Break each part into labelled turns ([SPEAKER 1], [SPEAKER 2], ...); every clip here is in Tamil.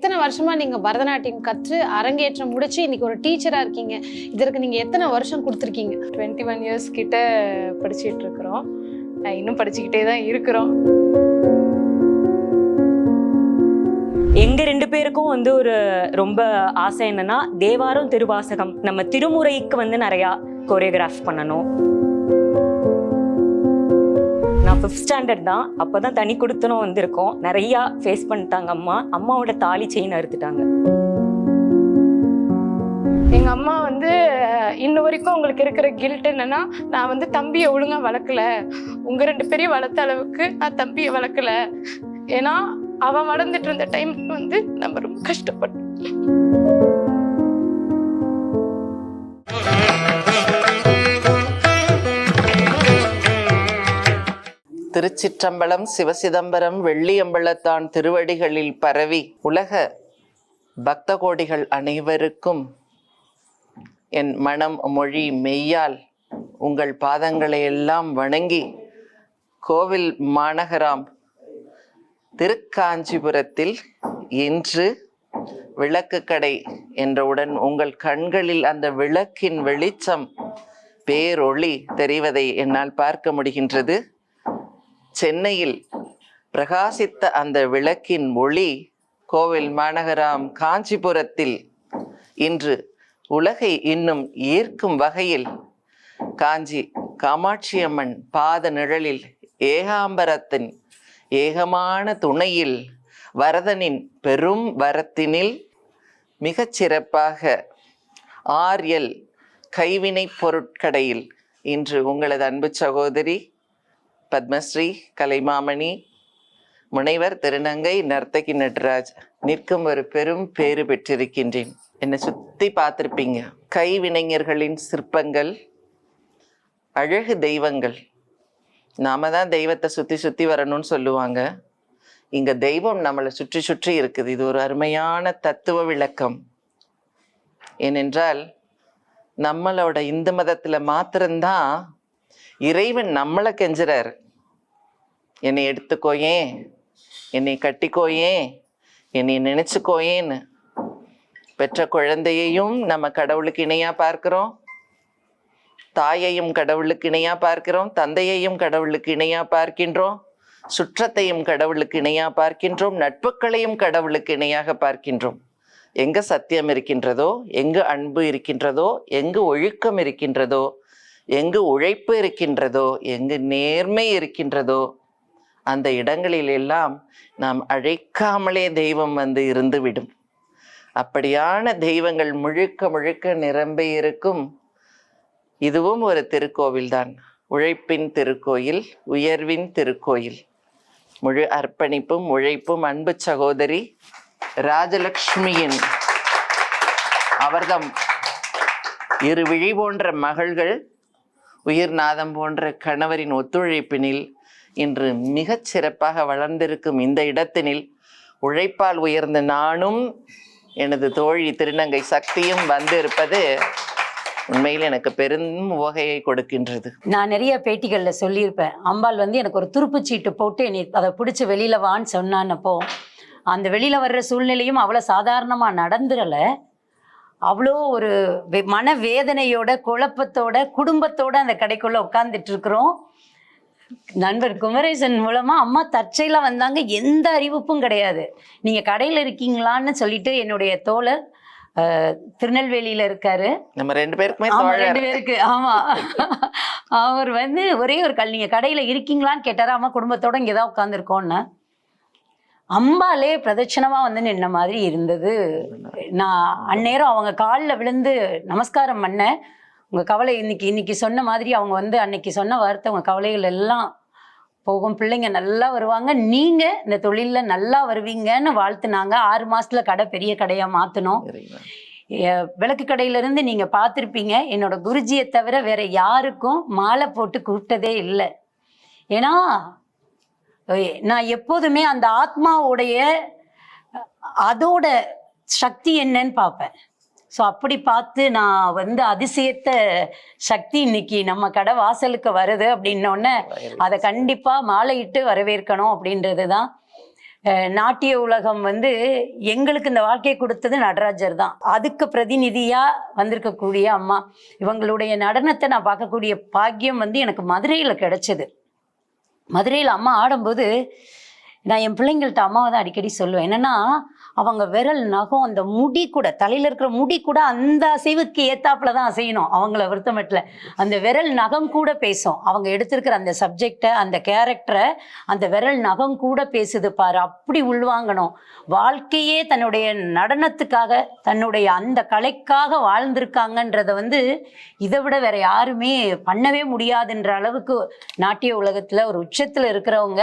[SPEAKER 1] இத்தனை வருஷமா நீங்க பரதநாட்டியம் கற்று அரங்கேற்றம் முடிச்சு இன்னைக்கு ஒரு டீச்சரா இருக்கீங்க? இதற்கு நீங்க எத்தனை வருஷம் கொடுத்துருக்கீங்க?
[SPEAKER 2] டுவெண்ட்டி ஒன் இயர்ஸ் கிட்ட படிச்சிட்டு இருக்கிறோம். இன்னும் படிச்சுக்கிட்டே தான் இருக்கிறோம்.
[SPEAKER 3] எங்க ரெண்டு பேருக்கும் வந்து ஒரு ரொம்ப ஆசை என்னன்னா தேவாரம் திருவாசகம். நம்ம திருமுறைக்கு வந்து நிறையா கோரியோகிராஃப் பண்ணணும். நான் ஃபிஃப்த் ஸ்டாண்டர்ட் தான். அப்பதான் தனி கொடுத்தனும் வந்திருக்கோம். நிறையா ஃபேஸ் பண்ணிட்டாங்க அம்மா. அம்மாவோட தாலி செயின் அறுத்துட்டாங்க.
[SPEAKER 2] எங்க அம்மா வந்து இன்ன வரைக்கும் அவங்களுக்கு இருக்கிற கில்ட் என்னன்னா நான் வந்து தம்பியை ஒழுங்கா வளர்க்கல. உங்க ரெண்டு பேரையும் வளர்த்த அளவுக்கு நான் தம்பியை வளர்க்கல. ஏன்னா அவன் வளர்ந்துட்டு இருந்த டைம் வந்து நம்ம ரொம்ப கஷ்டப்பட்டோம்.
[SPEAKER 4] திருச்சிற்றம்பலம் சிவசிதம்பரம் வெள்ளியம்பலத்தான் திருவடிகளில் பரவி உலக பக்த கோடிகள் அனைவருக்கும் என் மனம் மொழி மெய்யால் உங்கள் பாதங்களை எல்லாம் வணங்கி கோவில் மாநகராம் திருக்காஞ்சிபுரத்தில் இன்று விளக்கு கடை என்றவுடன் உங்கள் கண்களில் அந்த விளக்கின் வெளிச்சம் பேரொளி தெரிவதை என்னால் பார்க்க முடிகின்றது. சென்னையில் பிரகாசித்த அந்த விளக்கின் ஒளி கோவில் மாநகராம் காஞ்சிபுரத்தில் இன்று உலகை இன்னும் ஈர்க்கும் வகையில் காஞ்சி காமாட்சியம்மன் பாத நிழலில் ஏகாம்பரத்தின் ஏகமான துணையில் வரதனின் பெரும் வரத்தினில் மிகச் சிறப்பாக ஆர்எல் கைவினைப் பொருட்கடையில் இன்று உங்களது அன்பு சகோதரி பத்மஸ்ரீ கலைமாமணி முனைவர் திருநங்கை நர்த்தகி நட்ராஜ். நிற்கும் ஒரு பெரும் பேறு பெற்றிருக்கின்றேன். என்னை சுற்றி பார்த்துருப்பீங்க. கைவினைஞர்களின் சிற்பங்கள் அழகு தெய்வங்கள். நாம தான் தெய்வத்தை சுற்றி சுற்றி வரணும்னு சொல்லுவாங்க. இங்கே தெய்வம் நம்மளை சுற்றி சுற்றி இருக்குது. இது ஒரு அருமையான தத்துவ விளக்கம். ஏனென்றால் நம்மளோட இந்து மதத்தில் மாத்திரம்தான் இறைவன் நம்மளை கெஞ்சுறாரு. என்னை எடுத்துக்கோயேன் என்னை கட்டிக்கோயேன் என்னை நினைச்சுக்கோயேன்னு பெற்ற குழந்தையையும் நம்ம கடவுளுக்கு இணையா பார்க்கிறோம். தாயையும் கடவுளுக்கு இணையா பார்க்கிறோம். தந்தையையும் கடவுளுக்கு இணையா பார்க்கின்றோம். சுற்றத்தையும் கடவுளுக்கு இணையா பார்க்கின்றோம். நட்புகளையும் கடவுளுக்கு இணையாக பார்க்கின்றோம். எங்க சத்தியம் இருக்கின்றதோ எங்கு அன்பு இருக்கின்றதோ எங்கு ஒழுக்கம் இருக்கின்றதோ எங்கு உழைப்பு இருக்கின்றதோ எங்கு நேர்மை இருக்கின்றதோ அந்த இடங்களில் எல்லாம் நாம் அழைக்காமலே தெய்வம் வந்து இருந்துவிடும். அப்படியான தெய்வங்கள் முழுக்க முழுக்க நிரம்பி இருக்கும். இதுவும் ஒரு திருக்கோவில்தான். உழைப்பின் திருக்கோயில் உயர்வின் திருக்கோயில். முழு அர்ப்பணிப்பும் உழைப்பும் அன்பு சகோதரி ராஜலக்ஷ்மியின் அவர்தம். இரு விழி போன்ற மகள்கள் உயிர்நாதம் போன்ற கணவரின் ஒத்துழைப்பினில் இன்று மிகச் சிறப்பாக வளர்ந்திருக்கும் இந்த இடத்தினில் உழைப்பால் உயர்ந்த நானும் எனது தோழி திருநங்கை சக்தியும் வந்திருப்பது உண்மையில் எனக்கு பெரும் உவகையை கொடுக்கின்றது.
[SPEAKER 5] நான் நிறைய பேட்டிகளில் சொல்லியிருப்பேன். அம்பாள் வந்து எனக்கு ஒரு துருப்புச்சீட்டு போட்டு என்னை அதை பிடிச்சி வெளியில் வான்னு சொன்னான்னப்போ அந்த வெளியில் வர்ற சூழ்நிலையும் அவ்வளோ சாதாரணமாக நடந்துடலை அவ்வளோ ஒரு மன வேதனையோட குழப்பத்தோட குடும்பத்தோட அந்த கடைக்குள்ளே உட்காந்துட்டு இருக்கிறோம். நண்பர் குமரேசன் மூலமாக அம்மா தற்செயலாக வந்தாங்க. எந்த அறிவிப்பும் கிடையாது. நீங்கள் கடையில் இருக்கீங்களான்னு சொல்லிட்டு என்னுடைய தோழர் திருநெல்வேலியில் இருக்காரு.
[SPEAKER 4] நம்ம ரெண்டு பேருக்குமே
[SPEAKER 5] ரெண்டு பேருக்கு ஆமா. அவர் வந்து ஒரே ஒரு கல் நீங்க கடையில இருக்கீங்களான்னு கேட்டாரு அம்மா குடும்பத்தோட இங்க தான் உட்காந்துருக்கோன்னு அம்பாலே பிரதட்சணமா வந்து நின்ன மாதிரி இருந்தது. நான் அந்நேரம் அவங்க காலில் விழுந்து நமஸ்காரம் பண்ணேன் உங்க கவலை இன்னைக்கு இன்னைக்கு சொன்ன மாதிரி அவங்க வந்து அன்னைக்கு சொன்ன வார்த்தை உங்க கவலைகள் எல்லாம் போகும். பிள்ளைங்க நல்லா வருவாங்க. நீங்க இந்த தொழில்ல நல்லா வருவீங்கன்னு வாழ்த்துனாங்க. ஆறு மாசத்துல கடை பெரிய கடையா மாத்தணும் விளக்கு கடையில இருந்து நீங்க பார்த்துருப்பீங்க என்னோட குருஜியை தவிர வேற யாருக்கும் மாலை போட்டு கூப்பிட்டதே இல்லை. ஏன்னா நான் எப்போதுமே அந்த ஆத்மாவுடைய அதோட சக்தி என்னன்னு பார்ப்பேன். ஸோ அப்படி பார்த்து நான் வந்து அதிசயத்த சக்தி இன்னைக்கு நம்ம கடை வாசலுக்கு வருது அப்படின்னோடனே அதை கண்டிப்பாக மாலையிட்டு வரவேற்கணும் அப்படின்றது தான் நாட்டிய உலகம் வந்து எங்களுக்கு இந்த வாழ்க்கையை கொடுத்தது நடராஜர் தான். அதுக்கு பிரதிநிதியா வந்திருக்கக்கூடிய அம்மா. இவங்களுடைய நடனத்தை நான் பார்க்கக்கூடிய பாக்கியம் வந்து எனக்கு மதுரையில கிடைச்சது. மதுரையில் அம்மா ஆடும்போது நான் என் பிள்ளைங்கள்ட்ட அம்மாவை தான் அடிக்கடி சொல்லுவேன். என்னென்னா அவங்க விரல் நகம் அந்த முடி கூட தலையில இருக்கிற முடி கூட அந்த அசைவுக்கு ஏத்தாப்புல தான் அசையணும். அவங்கள விருத்தமட்டில். அந்த விரல் நகம் கூட பேசும். அவங்க எடுத்திருக்கிற அந்த சப்ஜெக்டை அந்த கேரக்டரை அந்த விரல் நகம் கூட பேசுது பாரு. அப்படி உள்வாங்கணும். வாழ்க்கையே தன்னுடைய நடனத்துக்காக தன்னுடைய அந்த கலைக்காக வாழ்ந்திருக்காங்கன்றத வந்து இதை விட வேற யாருமே பண்ணவே முடியாதுன்ற அளவுக்கு நாட்டிய உலகத்தில் ஒரு உச்சத்தில் இருக்கிறவங்க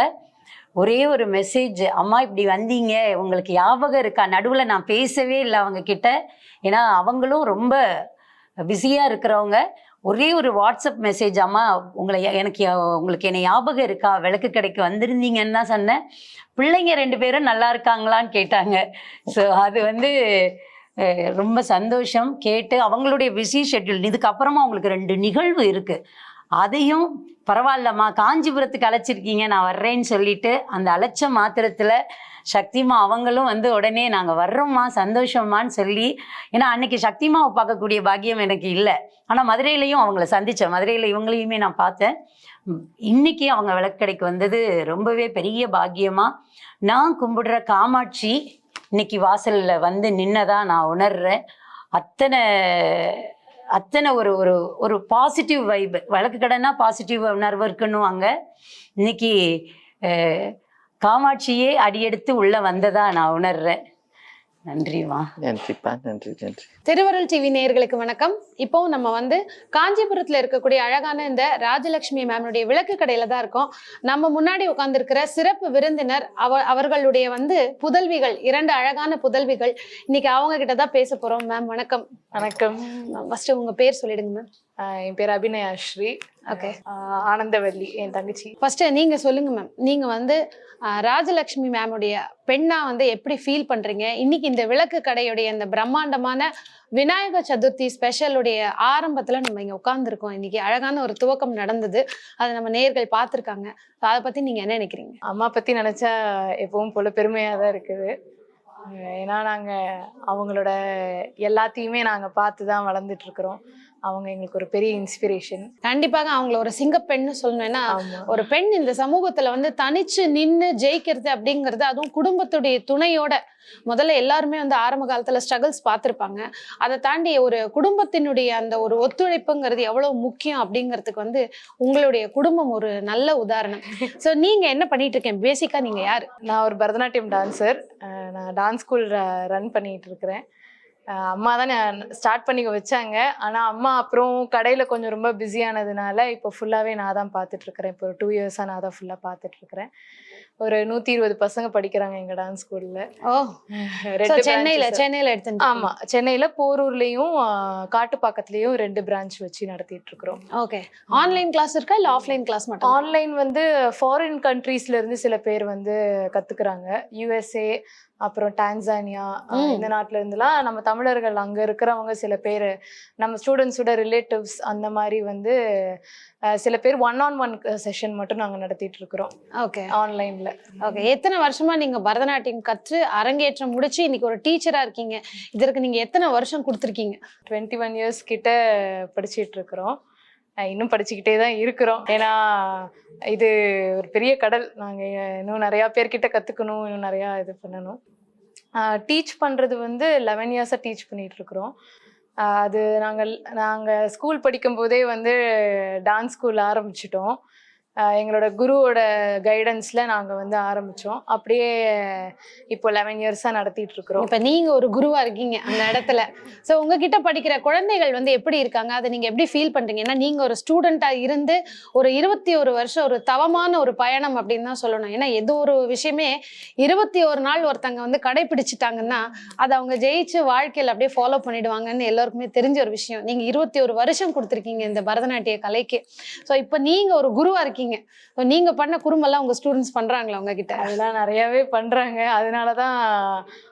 [SPEAKER 5] ஒரே ஒரு மெசேஜ் அம்மா இப்படி வந்தீங்க. உங்களுக்கு ஞாபகம் இருக்கா? நடுவில் நான் பேசவே இல்லை அவங்க கிட்ட ஏன்னா அவங்களும் ரொம்ப பிஸியாக இருக்கிறவங்க. ஒரே ஒரு வாட்ஸ்அப் மெசேஜ் அம்மா உங்களை எனக்கு உங்களுக்கு என்ன ஞாபகம் இருக்கா? விளக்கு கடைக்கு வந்திருந்தீங்கன்னு தான் சொன்னேன். பிள்ளைங்க ரெண்டு பேரும் நல்லா இருக்காங்களான்னு கேட்டாங்க. ஸோ அது வந்து ரொம்ப சந்தோஷம். கேட்டு அவங்களுடைய பிஸி ஷெட்யூல் இதுக்கப்புறமா அவங்களுக்கு ரெண்டு நிகழ்வு இருக்குது அதையும் பரவாயில்லம்மா காஞ்சிபுரத்துக்கு அழைச்சிருக்கீங்க நான் வர்றேன்னு சொல்லிட்டு அந்த அழைச்ச மாத்திரத்தில் சக்திமா அவங்களும் வந்து உடனே நாங்கள் வர்றோம்மா சந்தோஷம்மான்னு சொல்லி ஏன்னா அன்னைக்கு சக்திமாவை பார்க்கக்கூடிய பாக்கியம் எனக்கு இல்லை. ஆனால் மதுரையிலையும் அவங்கள சந்தித்தேன் மதுரையில் இவங்களையுமே நான் பார்த்தேன். இன்றைக்கி இன்னைக்கு அவங்க விளக்கடைக்கு வந்தது ரொம்பவே பெரிய பாக்கியமாக நான் கும்பிடுற காமாட்சி இன்னைக்கு வாசலில் வந்து நின்னதாக நான் உணர்றேன். அத்தனை அத்தனை ஒரு ஒரு ஒரு பாசிட்டிவ் வைப் வழக்கு கடனா பாசிட்டிவ் உணர்வு இருக்குன்னுவாங்க. இன்னைக்கு காமாட்சியே அடியெடுத்து உள்ளே வந்ததா நான் உணர்றேன். நன்றிமா
[SPEAKER 4] நன்றிப்பா நன்றி நன்றி.
[SPEAKER 1] திருவருள் டிவி நேயர்களுக்கு வணக்கம். இப்போ நம்ம வந்து காஞ்சிபுரத்துல இருக்கக்கூடிய அழகான இந்த ராஜலட்சுமி மேம்னுடைய விளக்கு கடையில தான் இருக்கோம். நம்ம முன்னாடி உட்கார்ந்திருக்கிற சிறப்பு விருந்தினர் அவ அவர்களுடைய வந்து புதல்விகள் இரண்டு அழகான புதல்விகள். இன்னைக்கு அவங்க கிட்ட தான் பேச போறோம் மேம். வணக்கம்.
[SPEAKER 2] வணக்கம்.
[SPEAKER 1] ஃபர்ஸ்ட் உங்க பேர் சொல்லிடுங்க மேம்.
[SPEAKER 2] என் பேர் அபிநயாஸ்ரீ
[SPEAKER 1] ஓகே
[SPEAKER 2] ஆஹ் ஆனந்தவல்லி என் தங்கச்சி.
[SPEAKER 1] ஃபர்ஸ்ட் நீங்க சொல்லுங்க மேம் நீங்க வந்து ஆஹ், ராஜலட்சுமி மேமுடைய பெண்ணா வந்து எப்படி ஃபீல் பண்றீங்க? இன்னைக்கு இந்த விளக்கு கடையுடைய இந்த பிரம்மாண்டமான விநாயக சதுர்த்தி ஸ்பெஷலுடைய ஆரம்பத்துல நம்ம இங்க உட்கார்ந்துருக்கோம். இன்னைக்கு அழகான ஒரு துவக்கம் நடந்தது. அதை நம்ம நேர்கள் பார்த்திருக்காங்க. அதை பத்தி நீங்க என்ன நினைக்கிறீங்க?
[SPEAKER 2] அம்மா பத்தி நினைச்சா எப்பவும் போல பெருமையா தான் இருக்குது. ஏன்னா நாங்க அவங்களோட எல்லாத்தையுமே நாங்க பார்த்து தான் வளர்ந்துட்டு இருக்கிறோம். அவங்க எங்களுக்கு ஒரு பெரிய இன்ஸ்பிரேஷன்
[SPEAKER 1] கண்டிப்பாக அவங்கள ஒரு சிங்கப்பெண்ணு சொல்லணும்னா ஒரு பெண் இந்த சமூகத்துல வந்து தனிச்சு நின்னு ஜெயிக்கிறது அப்படிங்கிறது அதுவும் குடும்பத்துடைய துணையோட முதல்ல எல்லாருமே வந்து ஆரம்ப காலத்துல ஸ்ட்ரகிள்ஸ் பார்த்திருப்பாங்க. அதை தாண்டி ஒரு குடும்பத்தினுடைய அந்த ஒரு ஒத்துழைப்புங்கிறது எவ்வளவு முக்கியம் அப்படிங்கிறதுக்கு வந்து உங்களுடைய குடும்பம் ஒரு நல்ல உதாரணம். சோ நீங்க என்ன பண்ணிட்டு இருக்கீங்க? பேசிக்கா நீங்க யாரு?
[SPEAKER 2] நான் ஒரு பரதநாட்டியம் டான்சர் நான் டான்ஸ் ஸ்கூல் ரன் பண்ணிட்டு இருக்கிறேன். அம்மா தான் ஸ்டார்ட் பண்ணி வச்சாங்க. ஆனால் அம்மா அப்புறம் கடையில் கொஞ்சம் ரொம்ப பிஸியானதுனால இப்போ ஃபுல்லாகவே நான் தான் பார்த்துட்டு இருக்கிறேன். இப்போ ஒரு டூ இயர்ஸாக நான் தான் ஃபுல்லாக பார்த்துட்டு இருக்கிறேன். ஒரு நூற்றி இருபது பசங்க படிக்கிறாங்க எங்கள் டான்ஸ் ஸ்கூலில்
[SPEAKER 1] சென்னையில சென்னையில எடுத்து
[SPEAKER 2] ஆமா. சென்னையில போரூர்லயும் காட்டுப்பாக்கத்துலயும் ரெண்டு பிரான்ச் வச்சு நடத்திட்டு இருக்கிறோம்.
[SPEAKER 1] ஓகே. ஆன்லைன் கிளாஸ் இருக்கா இல்ல ஆஃப்லைன் கிளாஸ் மட்டும்?
[SPEAKER 2] ஆன்லைன் வந்து ஃபாரின் கண்ட்ரீஸ்ல இருந்து சில பேர் வந்து கத்துக்கிறாங்க. யூஎஸ்ஏ அப்புறம் டான்சானியா. இந்த நாட்டுல இருந்துலாம் நம்ம தமிழர்கள் அங்க இருக்கிறவங்க சில பேர் நம்ம ஸ்டூடெண்ட்ஸோட ரிலேட்டிவ்ஸ் அந்த மாதிரி வந்து சில பேர் ஒன் ஆன் ஒன் செஷன் மட்டும் நாங்க நடத்திட்டு இருக்கிறோம்.
[SPEAKER 1] ஓகே.
[SPEAKER 2] ஆன்லைன்ல
[SPEAKER 1] ஓகே எத்தனை வருஷமா நீங்க பரதநாட்டியம் கற்று அரங்கேற்றம் முடிச்சு இன்னைக்கு ஒரு டீச்சரா இருக்கீங்க? இதற்கு நீங்க எத்தனை வருஷம் கொடுத்துருக்கீங்க?
[SPEAKER 2] டுவெண்ட்டி ஒன் இயர்ஸ் கிட்ட படிச்சிட்டு இருக்கிறோம். இன்னும் படிச்சுக்கிட்டே தான் இருக்கிறோம். ஏன்னா இது ஒரு பெரிய கடல். நாங்கள் இன்னும் நிறையா பேர்கிட்ட கற்றுக்கணும் இன்னும் நிறையா இது பண்ணணும். டீச் பண்ணுறது வந்து லெவன் இயர்ஸாக டீச் பண்ணிட்டு இருக்கிறோம். அது நாங்கள் நாங்கள் ஸ்கூல் படிக்கும்போதே வந்து டான்ஸ் ஸ்கூல் ஆரம்பிச்சிட்டோம். எங்களோட குருவோட கைடன்ஸில் நாங்கள் வந்து ஆரம்பித்தோம் அப்படியே இப்போ லெவன் இயர்ஸாக நடத்திட்டு இருக்கிறோம்.
[SPEAKER 1] இப்போ நீங்கள் ஒரு குருவாக இருக்கீங்க அந்த இடத்துல. ஸோ உங்ககிட்ட படிக்கிற குழந்தைகள் வந்து எப்படி இருக்காங்க? அதை நீங்கள் எப்படி ஃபீல் பண்ணுறீங்க ஏன்னா நீங்கள் ஒரு ஸ்டூடெண்ட்டாக இருந்து ஒரு இருபத்தி ஒரு வருஷம் ஒரு தவமான ஒரு பயணம் அப்படின்னு தான் சொல்லணும். ஏன்னா எது ஒரு விஷயமே இருபத்தி ஒரு நாள் ஒருத்தங்க வந்து கடைபிடிச்சிட்டாங்கன்னா அதை அவங்க ஜெயிச்சு வாழ்க்கையில் அப்படியே ஃபாலோ பண்ணிடுவாங்கன்னு எல்லாருக்குமே தெரிஞ்ச ஒரு விஷயம். நீங்கள் இருபத்தி ஒரு வருஷம் கொடுத்துருக்கீங்க இந்த பரதநாட்டிய கலைக்கு. ஸோ இப்போ நீங்கள் ஒரு குருவாக இருக்கீங்க. ஷாக்கிங் நீங்க பண்ண குறும்பெல்லாம் உங்க ஸ்டூடெண்ட்ஸ் பண்றாங்களா உங்ககிட்ட?
[SPEAKER 2] அதெல்லாம் நிறையவே பண்றாங்க. அதனாலதான்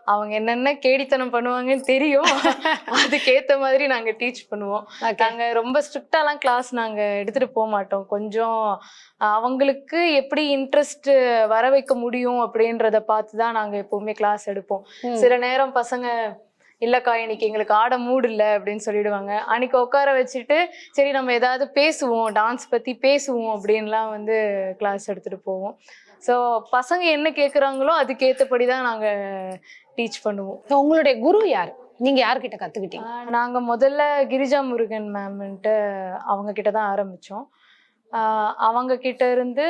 [SPEAKER 2] அவங்க என்னென்ன கேடித்தனம் பண்ணுவாங்கன்னு தெரியும். அதுக்கேத்த மாதிரி நாங்க டீச் பண்ணுவோம்.
[SPEAKER 1] Okay.
[SPEAKER 2] நாங்க ரொம்ப ஸ்ட்ரிக்டாலாம் கிளாஸ் நாங்க எடுத்துட்டு போக மாட்டோம். கொஞ்சம் அவங்களுக்கு எப்படி இன்ட்ரெஸ்ட் வர வைக்க முடியும் அப்படின்றத பார்த்து தான் நாங்க எப்பவுமே கிளாஸ் எடுப்போம். சில நேரம் பசங்க இல்லக்கா இன்னைக்கு எங்களுக்கு ஆட மூடு இல்லை அப்படின்னு சொல்லிடுவாங்க. அன்னைக்கு உட்கார வச்சுட்டு சரி நம்ம ஏதாவது பேசுவோம் டான்ஸ் பத்தி பேசுவோம் அப்படின்லாம் வந்து கிளாஸ் எடுத்துட்டு போவோம். ஸோ பசங்க என்ன கேட்குறாங்களோ அதுக்கேற்றபடி தான் நாங்கள் டீச் பண்ணுவோம்.
[SPEAKER 1] So, உங்களுடைய குரு யார்? நீங்க யார்கிட்ட கத்துக்கிட்டீங்க?
[SPEAKER 2] ஆஹ் நாங்க முதல்ல கிரிஜா முருகன் மேம்ன்ட்டு அவங்க கிட்ட தான் ஆரம்பிச்சோம். ஆஹ் அவங்க கிட்ட இருந்து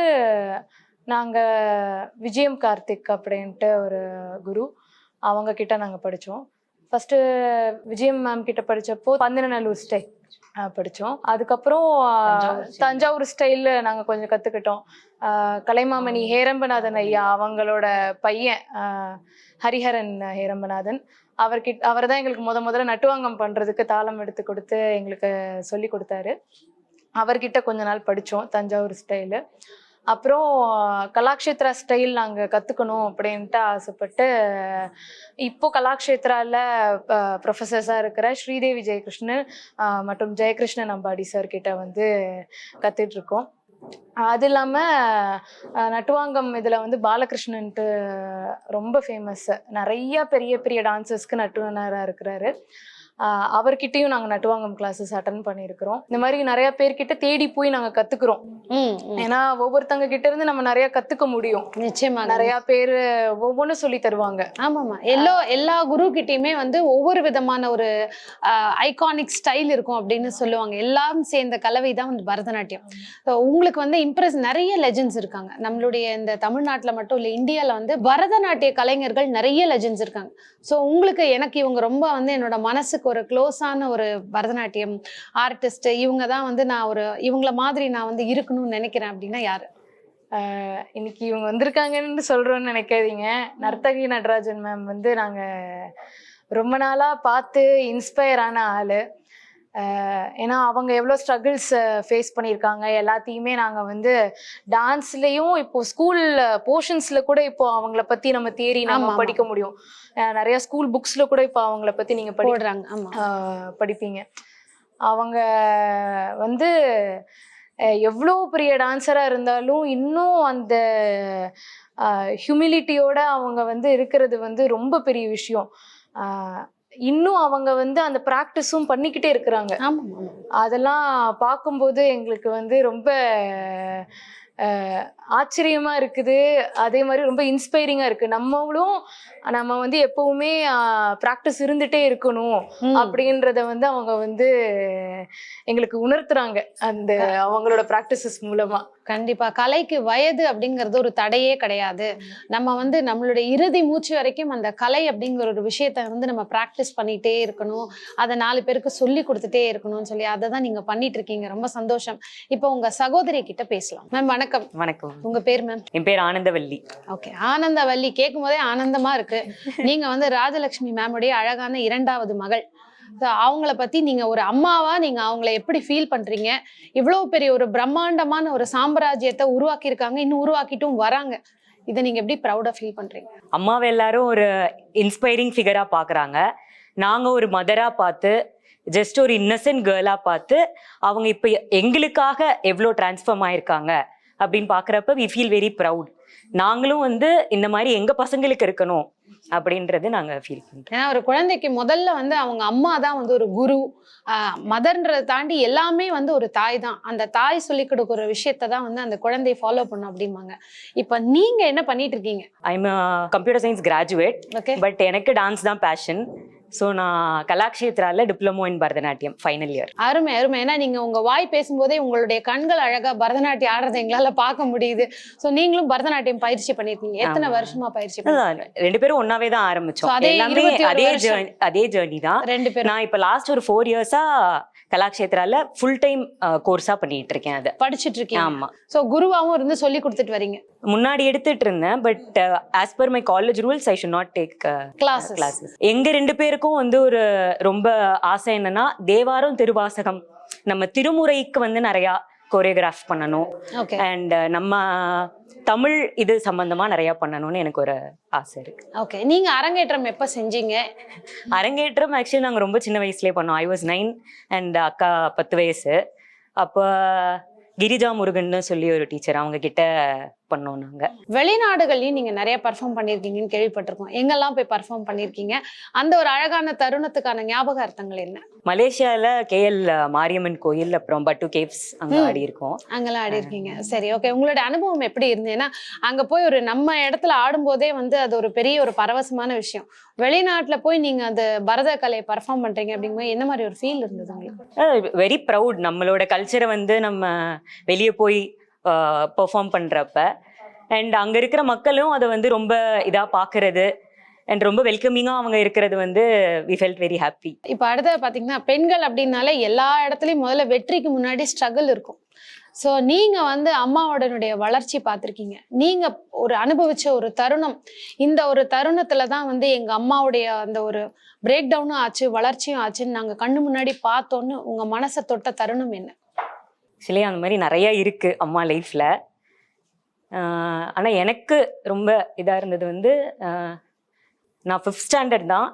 [SPEAKER 2] நாங்க விஜயம் கார்த்திக் அப்படின்ட்டு ஒரு குரு அவங்க கிட்ட நாங்க படிச்சோம். ஃபர்ஸ்ட் விஜயம் மேம் கிட்ட படிச்சப்போ பந்தனநல்லூர் ஸ்டைல் படித்தோம் அதுக்கப்புறம் தஞ்சாவூர் ஸ்டைலில் நாங்கள் கொஞ்சம் கற்றுக்கிட்டோம் கலைமாமணி ஹேரம்பநாதன் ஐயா அவங்களோட பையன் ஹரிஹரன் ஹேரம்பநாதன். அவர்கிட்ட அவர் தான் எங்களுக்கு முத முதல்ல நட்டுவாங்கம் பண்ணுறதுக்கு தாளம் எடுத்து கொடுத்து எங்களுக்கு சொல்லி கொடுத்தாரு. அவர்கிட்ட கொஞ்ச நாள் படித்தோம் தஞ்சாவூர் ஸ்டைலு அப்புறம் கலாக்ஷேத்ரா ஸ்டைல் நாங்கள் கற்றுக்கணும் அப்படின்ட்டு ஆசைப்பட்டு இப்போ கலாக்ஷேத்ராவில் ப்ரொஃபஸர்ஸாக இருக்கிற ஸ்ரீதேவி ஜெயகிருஷ்ணன் மற்றும் ஜெயகிருஷ்ணன் அம்பாடி சார் கிட்ட வந்து கற்றுட்ருக்கோம் அது இல்லாமல் நட்டுவாங்கம் இதில் வந்து பாலகிருஷ்ணன்ட்டு ரொம்ப ஃபேமஸ் நிறைய பெரிய பெரிய டான்சர்ஸ்க்கு நட்டுவனராக இருக்கிறாரு. அவர்கிட்டயும் நாங்கள் நட்டுவாங்கம் கிளாஸஸ் அட்டன் பண்ணியிருக்கிறோம். இந்த மாதிரி நிறைய பேர்கிட்ட தேடி போய் நாங்கள் கற்றுக்குறோம்
[SPEAKER 1] ம், ம்.
[SPEAKER 2] ஏன்னா ஒவ்வொருத்தங்க கிட்ட இருந்து நம்ம நிறைய கற்றுக்க முடியும்.
[SPEAKER 1] நிச்சயமா
[SPEAKER 2] நிறைய பேர் ஒவ்வொன்றும் சொல்லி தருவாங்க.
[SPEAKER 1] ஆமாமா எல்லா எல்லா குரு கிட்டயுமே வந்து ஒவ்வொரு விதமான ஒரு ஐகானிக் ஸ்டைல் இருக்கும் அப்படின்னு சொல்லுவாங்க. எல்லாம் சேர்ந்த கலவை தான் வந்து பரதநாட்டியம். உங்களுக்கு வந்து இம்ப்ரெஸ் நிறைய லெஜெண்ட்ஸ் இருக்காங்க. நம்மளுடைய இந்த தமிழ்நாட்டுல மட்டும் இல்ல இந்தியால வந்து பரதநாட்டிய கலைஞர்கள் நிறைய லெஜெண்ட்ஸ் இருக்காங்க. ஸோ உங்களுக்கு எனக்கு இவங்க ரொம்ப வந்து என்னோட மனசுக்கு ஒரு க்ளோஸான ஒரு பரதநாட்டியம் ஆர்டிஸ்ட் இவங்க தான் வந்து நான் ஒரு இவங்கள மாதிரி நான் வந்து இருக்கணும்னு நினைக்கிறேன் அப்படின்னா யாரு?
[SPEAKER 2] இன்னைக்கு இவங்க வந்திருக்காங்கன்னு சொல்கிறோன்னு நினைக்காதீங்க. நர்த்தகி நடராஜன் மேம் வந்து நாங்கள் ரொம்ப நாளாக பார்த்து இன்ஸ்பயர் ஆன ஆள். ஏன்னா அவங்க எவ்வளோ ஸ்ட்ரகிள்ஸ் ஃபேஸ் பண்ணியிருக்காங்க. எல்லாத்தையுமே நாங்கள் வந்து டான்ஸ்லேயும் இப்போ ஸ்கூல் போர்ஷன்ஸில் கூட இப்போ அவங்கள பற்றி நம்ம
[SPEAKER 1] ஆமா,
[SPEAKER 2] நம்ம. படிக்க முடியும். நிறைய ஸ்கூல் புக்ஸில் கூட இப்போ அவங்கள பற்றி நீங்கள் படி
[SPEAKER 1] போடுறாங்க ஆமா
[SPEAKER 2] ஆஹ் படிப்பீங்க. அவங்க வந்து எவ்வளோ பெரிய டான்ஸராக இருந்தாலும் இன்னும் அந்த ஹியூமிலிட்டியோட அவங்க வந்து இருக்கிறது வந்து ரொம்ப பெரிய விஷயம். இன்னும் அவங்க வந்து அந்த ப்ராக்டிஸும் பண்ணிக்கிட்டே இருக்கிறாங்க. அதெல்லாம் பார்க்கும்போது எங்களுக்கு வந்து ரொம்ப அஹ், ஆச்சரியமா இருக்குது. அதே மாதிரி ரொம்ப இன்ஸ்பைரிங்கா இருக்கு. நம்மளும் நம்ம வந்து எப்பவுமே ப்ராக்டிஸ் இருந்துட்டே இருக்கணும். அப்படின்றத வந்து அவங்க வந்து எங்களுக்கு உணர்த்துறாங்க. அந்த அவங்களோட ப்ராக்டிசஸ் மூலமா.
[SPEAKER 1] கண்டிப்பா. கலைக்கு வயது அப்படிங்கிறது ஒரு தடையே கிடையாது. நம்ம வந்து நம்மளுடைய இறுதி மூச்சு வரைக்கும் அந்த கலை அப்படிங்கிற ஒரு விஷயத்த வந்து நம்ம ப்ராக்டிஸ் பண்ணிட்டே இருக்கணும். அதை நாலு பேருக்கு சொல்லி கொடுத்துட்டே இருக்கணும்னு சொல்லி அதை தான் நீங்க பண்ணிட்டு இருக்கீங்க. ரொம்ப சந்தோஷம். இப்போ உங்க சகோதரி கிட்ட பேசலாம். மேம் வணக்கம்.
[SPEAKER 3] வணக்கம்.
[SPEAKER 1] உங்க பேர் மேம்
[SPEAKER 3] என் பேர் ஆனந்தவல்லி.
[SPEAKER 1] ஓகே ஆனந்தவல்லி. கேட்கும் போதே ஆனந்தமா இருக்கு. நீங்க வந்து ராஜலட்சுமி மேமுடைய அழகான இரண்டாவது மகள். ஸோ அவங்கள பற்றி நீங்கள் ஒரு அம்மாவா நீங்கள் அவங்கள எப்படி ஃபீல் பண்ணுறீங்க இவ்வளோ பெரிய ஒரு பிரம்மாண்டமான ஒரு சாம்ராஜ்யத்தை உருவாக்கியிருக்காங்க. இன்னும் உருவாக்கிட்டும் வராங்க. இதை நீங்கள் எப்படி ப்ரௌடாக ஃபீல் பண்ணுறீங்க
[SPEAKER 3] அம்மாவை எல்லாரும் ஒரு இன்ஸ்பைரிங் ஃபிகராக பார்க்குறாங்க நாங்கள் ஒரு மதராக பார்த்து ஜஸ்ட் ஒரு இன்னசென்ட் கேர்ளாக பார்த்து அவங்க இப்போ எங்களுக்காக எவ்வளோ டிரான்ஸ்ஃபார்ம் ஆயிருக்காங்க அப்படின்னு பார்க்குறப்ப வி ஃபீல் வெரி ப்ரவுட் நாங்களும் வந்து இந்த மாதிரி எங்கள் பசங்களுக்கு இருக்கணும் அப்படின்றது நாங்கள் ஃபீல் பண்ணுறோம்
[SPEAKER 1] ஏன்னா ஒரு குழந்தைக்கு முதல்ல வந்து அவங்க அம்மா தான் வந்து ஒரு குரு மதர்ன்றதை தாண்டி எல்லாமே வந்து ஒரு தாய் தான். அந்த தாய் சொல்லி கொடுக்குற விஷயத்தை தான் வந்து அந்த குழந்தைய ஃபாலோ பண்ணும் அப்படிம்பாங்க. இப்போ நீங்க என்ன பண்ணிட்டு இருக்கீங்க?
[SPEAKER 3] I'm computer science graduate
[SPEAKER 1] okay
[SPEAKER 3] but எனக்கு டான்ஸ் தான் பேஷன் ஸோ நான் கலாக்ஷேத்ரால diploma in Bharatanatyam final year
[SPEAKER 1] அருமை அருமை. ஏன்னா நீங்க உங்க வாய் பேசும்போதே உங்களுடைய கண்கள் அழகா பரதநாட்டியம் ஆடுறதை எங்களால பார்க்க முடியுது. சோ நீங்களும் பரதநாட்டியம் பயிற்சி பண்ணிருக்கீங்க எத்தனை. வருஷமா பயிற்சி
[SPEAKER 3] ரெண்டு பேரும் ஒன்னாவே தான் ஆரம்பிச்சோம்.
[SPEAKER 1] அதே
[SPEAKER 3] எல்லாமே
[SPEAKER 1] 21
[SPEAKER 3] அதே
[SPEAKER 1] வருஷம்.
[SPEAKER 3] ஜேர்னி அதே ஜேர்னி தான்.
[SPEAKER 1] ரெண்டு பேரும்.
[SPEAKER 3] நான் இப்போ லாஸ்ட் ஒரு ஃபோர் இயர்ஸா கலாக்ஷேத்ரால ஃபுல் டைம் கோர்ஸா பண்ணிட்டு இருக்கேன் அதை.
[SPEAKER 1] படிச்சிட்டு இருக்கீங்க
[SPEAKER 3] ஆமா.
[SPEAKER 1] சோ குருவாவும் இருந்து சொல்லி கொடுத்துட்டு வரீங்க.
[SPEAKER 3] முன்னாடி எடுத்துட்டு இருந்தேன் but as per my college rules I should not take
[SPEAKER 1] classes
[SPEAKER 3] classes எங்க ரெண்டு பேருக்கும் வந்து ஒரு ரொம்ப ஆசை என்னன்னா தேவாரம் திருவாசகம். நம்ம திருமுறைக்கு வந்து நிறையா கோரியோகிராஃப் பண்ணணும்.
[SPEAKER 1] ஓகே
[SPEAKER 3] அண்ட் நம்ம தமிழ் இது சம்பந்தமா நிறைய பண்ணணும்னு எனக்கு ஒரு ஆசை இருக்கு.
[SPEAKER 1] ஓகே நீங்க அரங்கேற்றம் எப்ப செஞ்சீங்க?
[SPEAKER 3] அரங்கேற்றம் ஆக்சுவலி நாங்கள் ரொம்ப சின்ன வயசுலேயே பண்ணோம். ஐ வாஸ் நைன் அண்ட் அக்கா பத்து வயசு. அப்போ கிரிஜா முருகன்னு சொல்லி ஒரு டீச்சர் அவங்க கிட்ட பண்ணோம் நாங்கள்
[SPEAKER 1] வெளிநாடுகள்லயும் நீங்க நிறைய பர்ஃபார்ம் பண்ணிருக்கீங்கன்னு கேள்விப்பட்டிருக்கோம். எங்கெல்லாம் போய் பர்ஃபார்ம் பண்ணிருக்கீங்க அந்த ஒரு அழகான தருணத்துக்கான ஞாபகார்த்தங்கள் என்ன?
[SPEAKER 3] மலேசியாவில் கேஎல் மாரியம்மன் கோயில் அப்புறம் பட்டு கேவ்ஸ் அங்கே. ஆடி இருக்கோம்
[SPEAKER 1] அங்கெல்லாம் ஆடி இருக்கீங்க சரி ஓகே உங்களோட அனுபவம் எப்படி இருந்தது? ஏன்னா அங்க போய் ஒரு நம்ம இடத்துல ஆடும்போதே வந்து அது ஒரு பெரிய ஒரு பரவசமான விஷயம். வெளிநாட்டுல போய் நீங்க அந்த பரத கலையை பர்ஃபார்ம் பண்றீங்க அப்படிங்கும்போது என்ன மாதிரி ஒரு ஃபீல் இருந்தது உங்களுக்கு?
[SPEAKER 3] வெரி ப்ரவுட் நம்மளோட கல்ச்சரை வந்து நம்ம வெளியே போய் பெர்ஃபார்ம் பண்ணுறப்ப அண்ட் அங்கே இருக்கிற மக்களும் அதை வந்து ரொம்ப இதாக பார்க்கறது அண்ட் ரொம்ப வெல்கமிங்காக அவங்க இருக்கிறது வந்து வி ஃபெல்ட் வெரி ஹாப்பி
[SPEAKER 1] இப்போ அடுத்தது பார்த்தீங்கன்னா பெண்கள் அப்படின்னாலே எல்லா இடத்துலையும் முதல்ல வெற்றிக்கு முன்னாடி ஸ்ட்ரகிள் இருக்கும். ஸோ நீங்கள் வந்து அம்மாவோடனுடைய வளர்ச்சி பார்த்துருக்கீங்க. நீங்கள் ஒரு அனுபவிச்ச ஒரு தருணம் இந்த ஒரு தருணத்தில் தான் வந்து எங்கள் அம்மாவுடைய அந்த ஒரு பிரேக் டவுனும் ஆச்சு வளர்ச்சியும் ஆச்சுன்னு நாங்கள் கண்ணு முன்னாடி பார்த்தோன்னு உங்கள் மனசை தொட்ட தருணம் என்ன?
[SPEAKER 3] ஆக்சுவலி அந்த மாதிரி நிறைய இருக்குது அம்மா லைஃப்பில் ஆனால் எனக்கு ரொம்ப இதாக இருந்தது வந்து நான் ஃபிஃப்த் ஸ்டாண்டர்ட் தான்.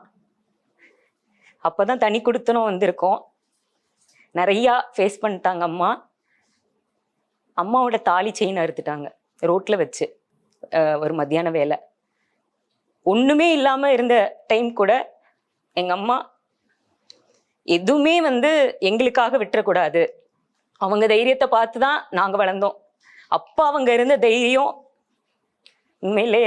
[SPEAKER 3] அப்போ தான் தனி கொடுத்தனும் வந்திருக்கோம். நிறையா ஃபேஸ் பண்ணிட்டாங்க அம்மா. அம்மாவோட தாலி செயின் அறுத்துட்டாங்க ரோட்டில் வச்சு ஒரு மத்தியான வேலை. ஒன்றுமே இல்லாமல் இருந்த டைம் கூட எங்கள் அம்மா எதுவுமே வந்து எங்களுக்காக விட்டுறக்கூடாது. அவங்க தைரியத்தை பார்த்து தான் நாங்கள் வளர்ந்தோம். அப்போ அவங்க இருந்த தைரியம் உண்மையிலே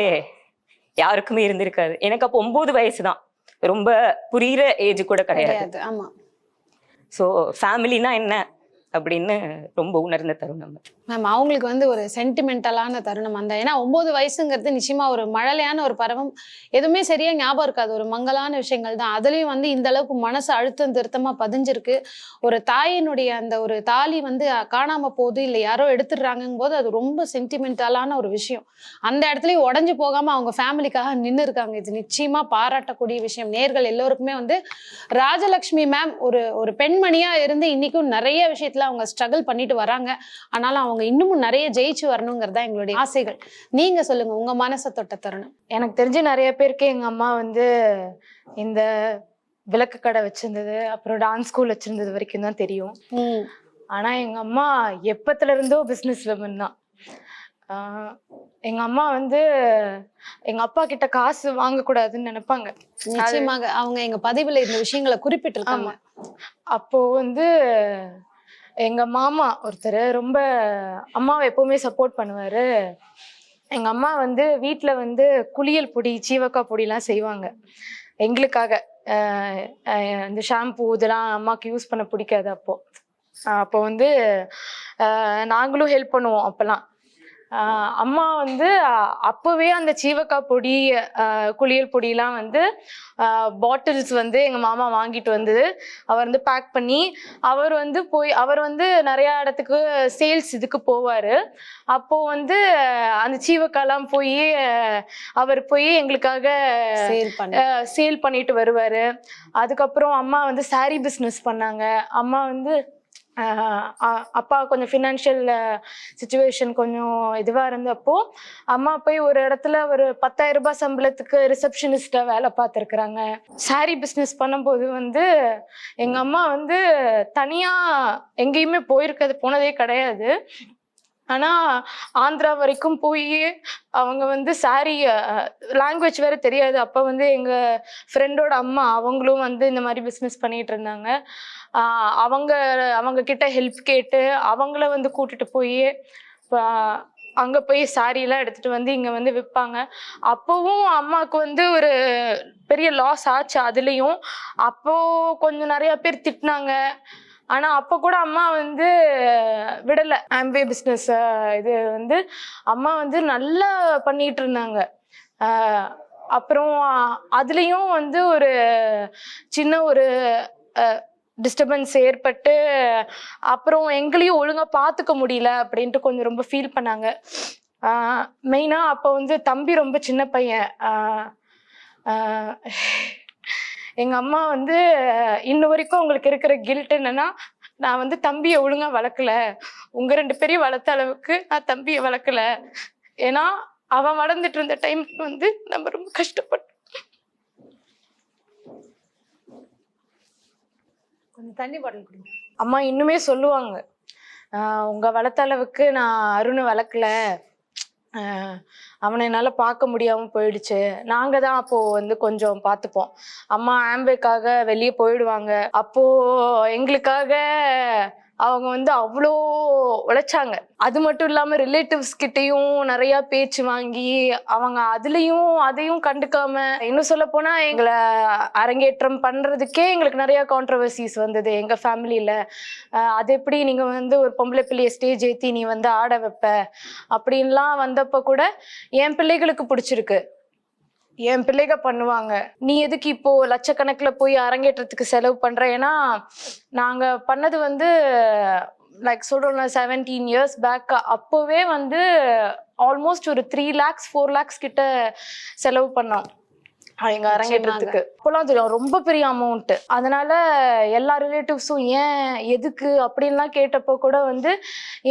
[SPEAKER 3] யாருக்குமே இருந்திருக்காது. எனக்கு அப்போ ஒம்பது வயசு தான் ரொம்ப புரியிற ஏஜ் கூட கிடையாது.
[SPEAKER 1] கிடையாது. ஆமா.
[SPEAKER 3] ஸோ ஃபேமிலினா என்ன? அப்படின்னு ரொம்ப உணர்ந்த தருணம்
[SPEAKER 1] மேம் அவங்களுக்கு வந்து ஒரு சென்டிமெண்டலான தருணம் அந்த ஏன்னா ஒம்பது வயசுங்கிறது நிச்சயமா ஒரு மழலையான ஒரு பருவம். எதுவுமே சரியா ஞாபகம் இருக்காது. ஒரு மங்கலான விஷயங்கள் தான். அதுலயும் வந்து இந்த அளவுக்கு மனசு அழுத்தம் திருத்தமா பதிஞ்சிருக்கு. ஒரு தாயினுடைய அந்த ஒரு தாலி வந்து காணாம போகுது இல்லை யாரோ எடுத்துடுறாங்கும் போது அது ரொம்ப சென்டிமெண்டலான ஒரு விஷயம். அந்த இடத்துலயும் உடஞ்சு போகாம அவங்க ஃபேமிலிக்காக நின்று இருக்காங்க. இது நிச்சயமா பாராட்டக்கூடிய விஷயம். நேர்கள் எல்லோருக்குமே வந்து ராஜலக்ஷ்மி மேம் ஒரு ஒரு பெண்மணியா இருந்து இன்னைக்கும் நிறைய விஷயத்துல அவங்க ஸ்ட்ரகிள் பண்ணிட்டு வராங்க. ஆனாலும் அவங்க இன்னமும் நிறைய ஜெயிச்சு வரணுங்கிறது தான் எங்களுடைய ஆசைகள். நீங்க சொல்லுங்க உங்க மனசை தொட்ட தருணம்.
[SPEAKER 2] எனக்கு தெரிஞ்சு நிறைய பேருக்கு எங்க அம்மா வந்து இந்த விளக்கு கடை வச்சிருந்தது அப்புறம் டான்ஸ் ஸ்கூல் வச்சிருந்தது வரைக்கும் தான் தெரியும். ஆனா எங்க அம்மா எப்பத்துல இருந்தோ பிசினஸ் விமன் தான். எங்க அம்மா வந்து எங்க அப்பா கிட்ட காசு வாங்கக்கூடாதுன்னு நினைப்பாங்க.
[SPEAKER 1] நிச்சயமாக அவங்க எங்க பதிவுல இந்த விஷயங்களை குறிப்பிட்டிருக்காங்க.
[SPEAKER 2] அப்போ வந்து எங்க மாமா ஒருத்தர் ரொம்ப அம்மாவை எப்பவுமே சப்போர்ட் பண்ணுவாரு. எங்க அம்மா வந்து வீட்டில் வந்து குளியல் பொடி சீவக்காய் பொடிலாம் செய்வாங்க. எங்களுக்காக. இந்த ஷாம்பு இதெல்லாம் அம்மாவுக்கு யூஸ் பண்ண பிடிக்காது அப்போ. அப்போ வந்து நாங்களும் ஹெல்ப் பண்ணுவோம் அப்போல்லாம் அம்மா வந்து அப்பவே அந்த சீவக்காய் பொடி குளியல் பொடியெல்லாம் வந்து பாட்டில்ஸ் வந்து எங்க மாமா வாங்கிட்டு வந்து அவர் வந்து பேக் பண்ணி அவர் வந்து போய் அவர் வந்து நிறைய இடத்துக்கு சேல்ஸ் இதுக்கு போவாரு. அப்போ வந்து அந்த சீவக்காய்லாம் போய் அவர் போய் எங்களுக்காக
[SPEAKER 1] சேல் பண்ண.
[SPEAKER 2] சேல் பண்ணிட்டு வருவாரு. அதுக்கப்புறம் அம்மா வந்து saree பிஸ்னஸ் பண்ணாங்க. அம்மா வந்து அப்பா கொஞ்சம் ஃபினான்ஷியல் சுச்சுவேஷன் கொஞ்சம் இதுவாக இருந்தப்போ அம்மா போய் ஒரு இடத்துல ஒரு பத்தாயிரம் ரூபாய் சம்பளத்துக்கு ரிசப்ஷனிஸ்டாக வேலை பார்த்துருக்குறாங்க. saree பிஸ்னஸ் பண்ணும்போது வந்து எங்கள் அம்மா வந்து தனியாக எங்கேயுமே போயிருக்கிறது போனதே கிடையாது. ஆனால் ஆந்திரா வரைக்கும் போய் அவங்க வந்து சாரி லாங்குவேஜ் வேற தெரியாது. அப்போ வந்து எங்கள் ஃப்ரெண்டோட அம்மா அவங்களும் வந்து இந்த மாதிரி பிஸ்னஸ் பண்ணிகிட்டு இருந்தாங்க. அவங்க அவங்க கிட்ட ஹெல்ப் கேட்டு அவங்கள வந்து கூட்டிட்டு போய் அங்கே போய் சாரியெல்லாம் எடுத்துட்டு வந்து இங்கே வந்து விற்பாங்க அப்போவும் அம்மாவுக்கு வந்து ஒரு பெரிய லாஸ் ஆச்சு அதுலேயும். அப்போ கொஞ்சம் நிறைய பேர் திட்டினாங்க. ஆனா அப்ப கூட அம்மா வந்து விடல. ஆம்பே பிஸ்னஸ் இது வந்து அம்மா வந்து நல்லா பண்ணிட்டு இருந்தாங்க. அப்புறம் அதுலேயும் வந்து ஒரு சின்ன ஒரு டிஸ்டர்பன்ஸ் ஏற்பட்டு அப்புறம் எங்களையும் ஒழுங்காக பார்த்துக்க முடியல அப்படின்ட்டு கொஞ்சம் ரொம்ப ஃபீல் பண்ணாங்க. மெயினாக அப்போ வந்து தம்பி ரொம்ப சின்ன பையன். எங்கள் அம்மா வந்து இன்ன வரைக்கும் அவங்களுக்கு இருக்கிற கில்ட் என்னன்னா நான் வந்து தம்பியை ஒழுங்காக வளர்க்கல. உங்கள் ரெண்டு பேரையும் வளர்த்த அளவுக்கு நான் தம்பியை வளர்க்கல. ஏன்னா அவன் வளர்ந்துட்டு இருந்த டைம் வந்து நம்ம ரொம்ப கஷ்டப்பட்டோம்.
[SPEAKER 1] கொஞ்சம் தண்ணி பாட்டில் கொடுங்க.
[SPEAKER 2] அம்மா இன்னுமே சொல்லுவாங்க. உங்கள் உங்க வளர்த்த அளவுக்கு நான் அருணை வளர்க்கல அவனை என்னால் பார்க்க முடியாமல் போயிடுச்சு. நாங்கள் தான் அப்போது வந்து கொஞ்சம் பார்த்துப்போம். அம்மா ஆம்பேக்காக வெளியே போயிடுவாங்க. அப்போது எங்களுக்காக அவங்க வந்து அவ்வளோ உழைச்சாங்க. அது மட்டும் இல்லாமல் ரிலேட்டிவ்ஸ் கிட்டயும் நிறையா பேச்சு வாங்கி அவங்க அதுலேயும் அதையும் கண்டுக்காம இன்னும் சொல்ல போனால் எங்களை அரங்கேற்றம் பண்ணுறதுக்கே எங்களுக்கு நிறையா கான்ட்ரவர்சிஸ் வந்தது. எங்கள் ஃபேமிலியில் அது எப்படி நீங்கள் வந்து ஒரு பொம்பளை பிள்ளைய ஸ்டேஜ் ஏற்றி நீ வந்து ஆட வைப்ப? அப்படின்லாம் வந்தப்போ கூட என் பிள்ளைகளுக்கு பிடிச்சிருக்கு. என் பிள்ளைக பண்ணுவாங்க. நீ எதுக்கு இப்போ லட்சக்கணக்கில் போய் அரங்கேற்றத்துக்கு செலவு பண்ற? ஏன்னா நாங்க பண்ணது வந்து லைக் சொல்றோம்ல செவன்டீன் இயர்ஸ் பேக் அப்போவே வந்து ஆல்மோஸ்ட் ஒரு த்ரீ லேக்ஸ் ஃபோர் லேக்ஸ் கிட்ட செலவு பண்ணோம். எங்க அரங்கேற்றத்துக்கு அப்போலாம் அது ரொம்ப பெரிய அமௌண்ட் அதனால எல்லா ரிலேட்டிவ்ஸும் ஏன் எதுக்கு அப்படின்லாம் கேட்டப்போ கூட வந்து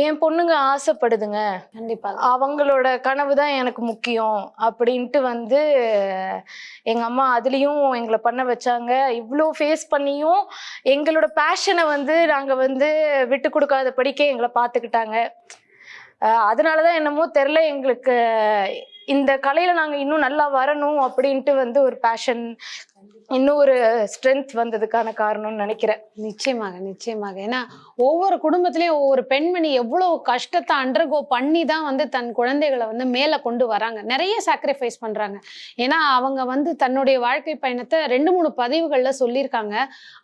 [SPEAKER 2] என் பொண்ணுங்க ஆசைப்படுதுங்க.
[SPEAKER 1] கண்டிப்பா.
[SPEAKER 2] அவங்களோட கனவு தான் எனக்கு முக்கியம் அப்படின்ட்டு வந்து எங்க அம்மா அதுலேயும் எங்களை பண்ண வச்சாங்க. இவ்வளோ ஃபேஸ் பண்ணியும் எங்களோட பேஷனை வந்து நாங்க வந்து விட்டு கொடுக்காத படிக்க எங்களை பார்த்துக்கிட்டாங்க. அஹ் அதனால தான் என்னமோ தெரில எங்களுக்கு இந்த கலையில நாங்க இன்னும் நல்லா வரணும் அப்படின்ட்டு வந்து ஒரு பேஷன் இன்னும் ஒரு ஸ்ட்ரென்த் வந்ததுக்கான காரணம்னு நினைக்கிறேன்.
[SPEAKER 1] நிச்சயமாக நிச்சயமாக. ஏன்னா ஒவ்வொரு குடும்பத்திலயும் ஒவ்வொரு பெண்மணி எவ்வளவு கஷ்டத்தை அண்டர்கோ பண்ணி தான் வந்து தன் குழந்தைகளை வந்து மேல கொண்டு வராங்க. நிறைய சாக்ரிஃபைஸ் பண்றாங்க. ஏன்னா அவங்க வந்து தன்னுடைய வாழ்க்கை பயணத்தை ரெண்டு மூணு பதிவுகள்ல சொல்லியிருக்காங்க.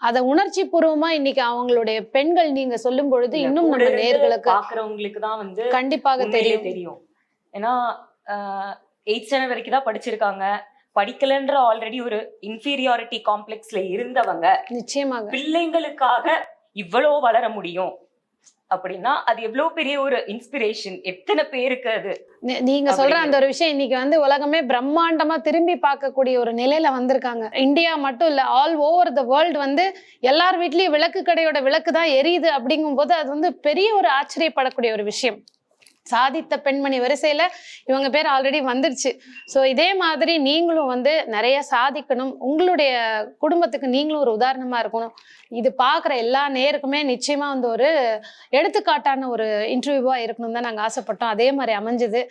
[SPEAKER 1] அதை உணர்ச்சி பூர்வமா இன்னைக்கு அவங்களுடைய பெண்கள் நீங்க சொல்லும் பொழுது இன்னும் நம்ம நேர்களுக்கு
[SPEAKER 3] தான் வந்து
[SPEAKER 1] கண்டிப்பாக தெரியும்.
[SPEAKER 3] தெரியும். ஏன்னா எயிட் ஸ்டாண்டர்ட் வரைக்கும் தான் படிச்சிருக்காங்க. படிக்கலன்ற ஆல்ரெடி ஒரு இன்ஃபீரியாரிட்டி காம்ப்ளெக்ஸ்ல இருந்தவங்க.
[SPEAKER 1] நிச்சயமாக.
[SPEAKER 3] பிள்ளைங்களுக்காக இவ்வளோ வளர முடியும். அப்படின்னா அது எவ்வளவு பெரிய ஒரு இன்ஸ்பிரேஷன் எத்தனை பேருக்கு அது?
[SPEAKER 1] நீங்க சொல்ற அந்த ஒரு விஷயம் இன்னைக்கு வந்து உலகமே பிரம்மாண்டமா திரும்பி பார்க்கக்கூடிய ஒரு நிலையில வந்திருக்காங்க. இந்தியா மட்டும் இல்ல ஆல் ஓவர் த வேர்ல்டு வந்து எல்லார் வீட்லயும் விளக்கு கடையோட விளக்கு தான் எரியுது அப்படிங்கும்போது அது வந்து பெரிய ஒரு ஆச்சரியப்படக்கூடிய ஒரு விஷயம். சாதித்த பெண்மணி வரிசையில இவங்க பேர் ஆல்ரெடி வந்துருச்சு. ஸோ இதே மாதிரி நீங்களும் வந்து நிறைய சாதிக்கணும். உங்களுடைய குடும்பத்துக்கு நீங்களும் ஒரு உதாரணமா இருக்கணும். இது பார்க்குற எல்லா நேருக்குமே நிச்சயமா வந்து ஒரு எடுத்துக்காட்டான ஒரு இன்டர்வியூவா இருக்கணும் தான் நாங்கள் ஆசைப்பட்டோம். அதே மாதிரி அமைஞ்சது.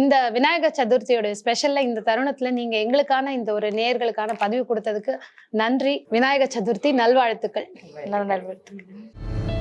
[SPEAKER 1] இந்த விநாயகர் சதுர்த்தியோட ஸ்பெஷல்ல இந்த தருணத்துல நீங்க எங்களுக்கான இந்த ஒரு நேர்களுக்கான பதிவு கொடுத்ததுக்கு நன்றி. விநாயகர் சதுர்த்தி நல்வாழ்த்துக்கள்.
[SPEAKER 2] நல்வாழ்த்துக்கள்.